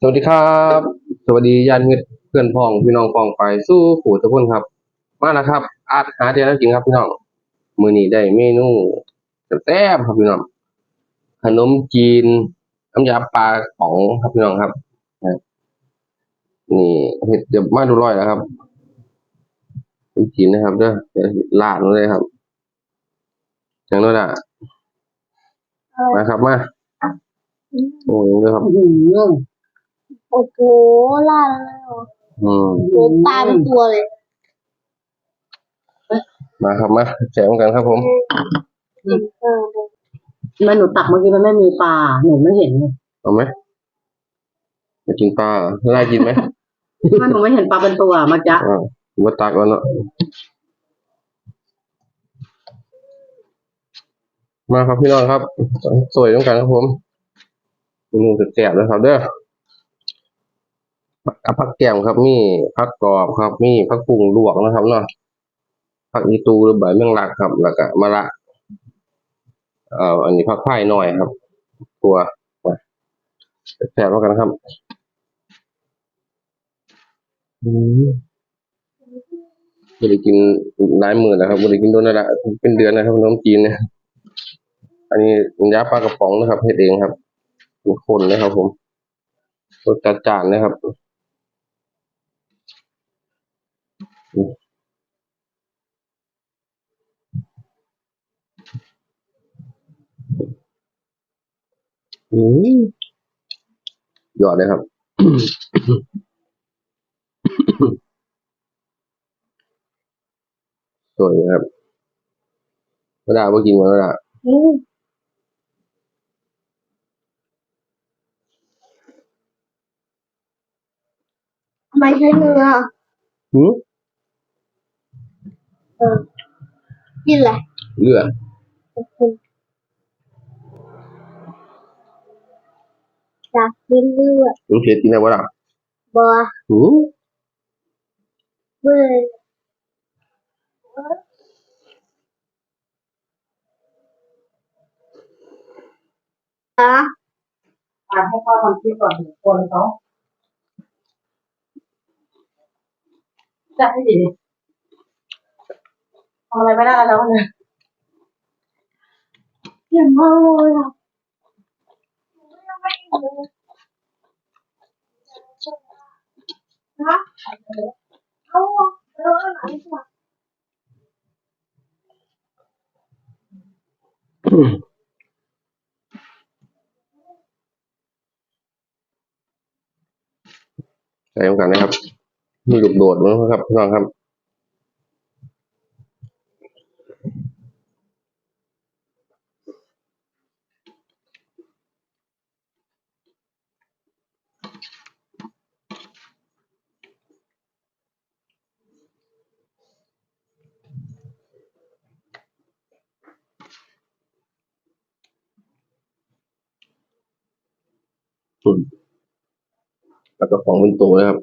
สวัสดีครับ สวัสดีญาติมิตรเพื่อนพ้องพี่น้องพองไปสู้ขู่ทุกคนครับ มาแล้วครับ อาจหาเดียวแล้วจริงครับพี่น้องมือนี้ได้เมนูแซ่บครับพี่น้องขนมจีนน้ำยาปลาป๋องครับพี่น้องครับนี่เห็ดเดี๋ยวมาดูร้อยแล้วครับจีนนะครับเด้อลาดเลยครับอย่างนั้นอะ มาครับมาโอ้ยเด้อครับอื้อหือโอ้โหล่าแล้ว อืมโหตายเป็นตัวเลย มาครับมาแจกกันครับผมเออทำไมหนูตักเมื่อกี้มันไม่มีปลา หนูไม่เห็นเลยเอาไหมจะกินปลาเหรอไล่กินไหมทำไมหนูไม่เห็นปลาเป็นตัวเมื่อกี้อ่าผมว่าตักแล้วเนาะ มาครับพี่น้องครับ สวยต้องกันครับผมเมนูแซ่บๆเลยครับเด้อกับผักแก้มครับ มีผักกรอบครับ มีผักปุงลวกนะครับเนาะผักอีตูหรือใบแมงลักครับ แล้วก็มะระเอ่ออันนี้ผักไผ่หน่อยครับ ตัวแซ่บๆแล้วกันครับอืมไม่ได้กินหลายหมื่นนะครับไม่ได้กินโดนแล้วละเป็นเดือนนะครับขนมจีนเนี่ย อันนี้ยาปลากระป๋องนะครับเฮ็ดเองครับทุกคนนะครับ ผมรสจัดจานนะครับอืมยอดเลยครับสวยครับเวลาเมื่อกินมาเวลา อืมทำ ไมใช้มืออะหืมเออกินอะไรเลือดอยากกินเลือดมันเผ็ดกินได้บ่ล่ะบัวหืมเบื่ออะอ่านให้พ่อทำคลิปก่อนถึงคนเขา จัดให้ดีทำอะไรไม่ได้แล้วเนี่ยเยี่ยมมากเลยอะฮะเอาเอาไหนก่อนใส่ลงกันนะครับ มีลูกโดดนะครับพี่น้องครับแล้วก็ของเป็นตัวนะครับ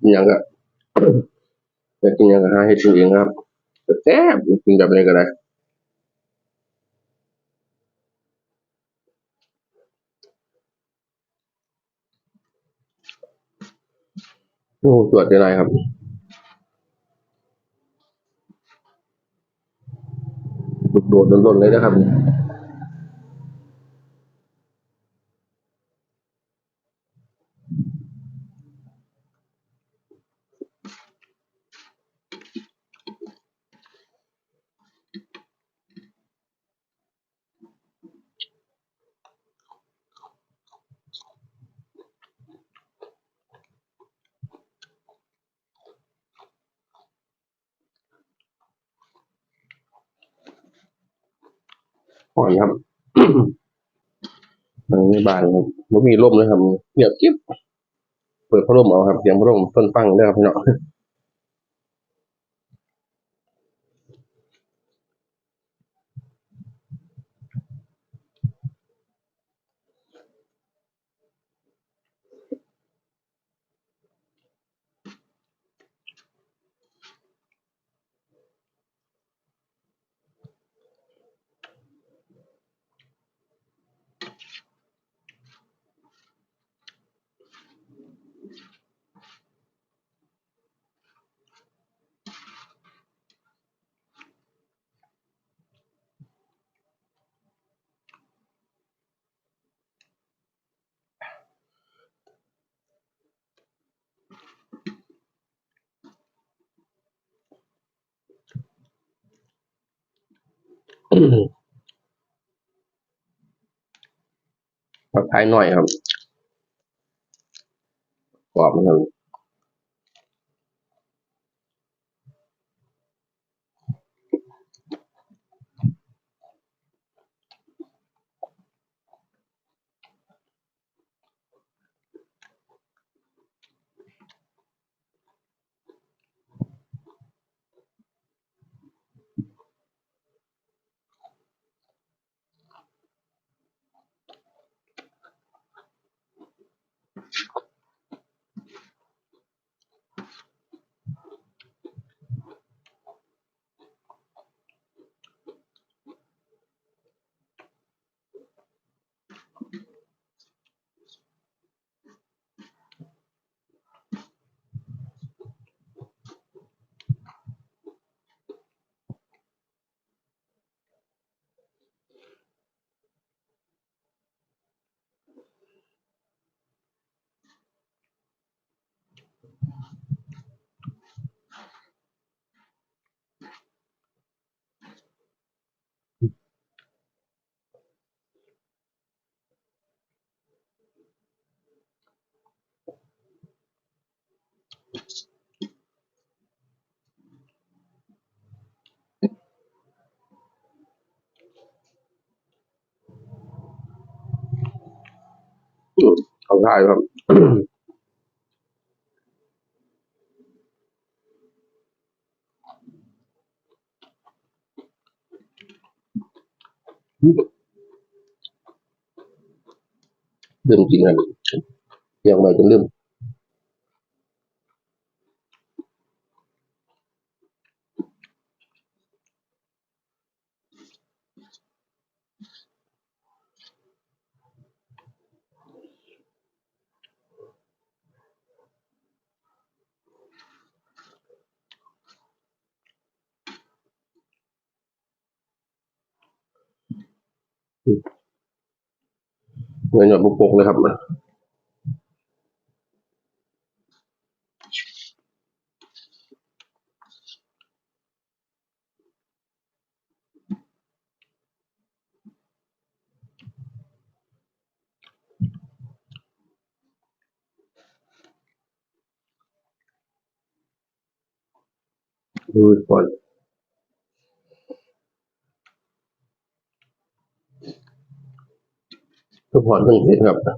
อย่างก็อยากกินอย่างก็หาให้กินเองครับแซ่บกินแบบนี้ก็ได้โอ้ตรวจได้ไรครับโดดๆล้นๆเลยนะครับ อนครับในบ้านมันมีร่มนะครับเงียบกิ๊บเปิดพัดลมเอาครับเสียงพัดลมต้นปังเด้อครับพี่น้อง ผักไทยหน่อยครับกรอบนะครับ เขาทายครับลืมกินกันยังไม่จะลืม เงินหยดบุกปกเลยครับดูก่อน ทุกคนต้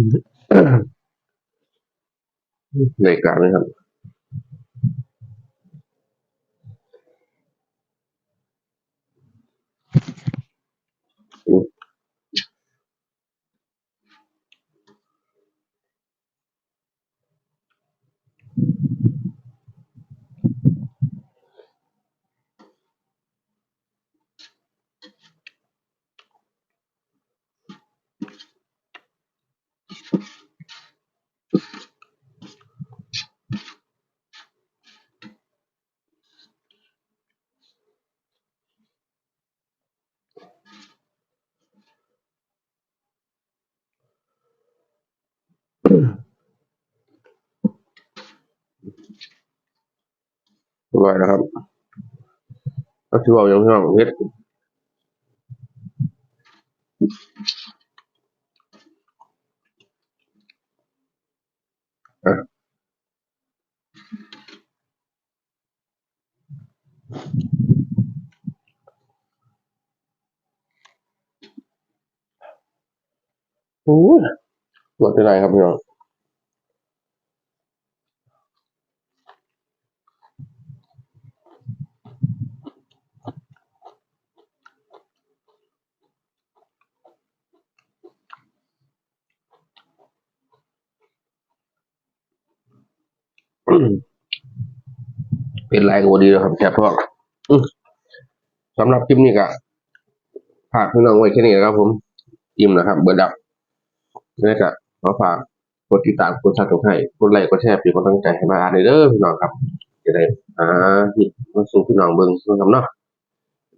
องเห็นครับ ในการนะครับ อ อร่อยนะครับก็ที่บอกย่างที่บอกเฮ็ดโอ้ยหมดที่ไรครับพี่น้อง เป็นไรก็บดีแล้วครับแคบท้องอื้อสำหรับคลิปนี้ก็ฝากพี่น้องไว้แค่นี้นะครับผมอิ่มนะครับ เบิดดับนี่ก็ขอฝากกดติดตามกดซับสไครต์กดไลค์กดแชร์เป็นกำลังใจให้มาอ่านเด้อพี่น้องครับจะได้อ่าที่มาสู่พี่น้องเบิ่งนะครับเนาะ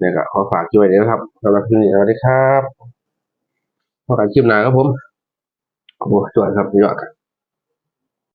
นี่ก็ขอฝากช่วยนี้นะครับสำหรับคลิปนี้สวัสดีครับพบกันคลิปหน้าครับผมโอ้จวดครับยอดครับ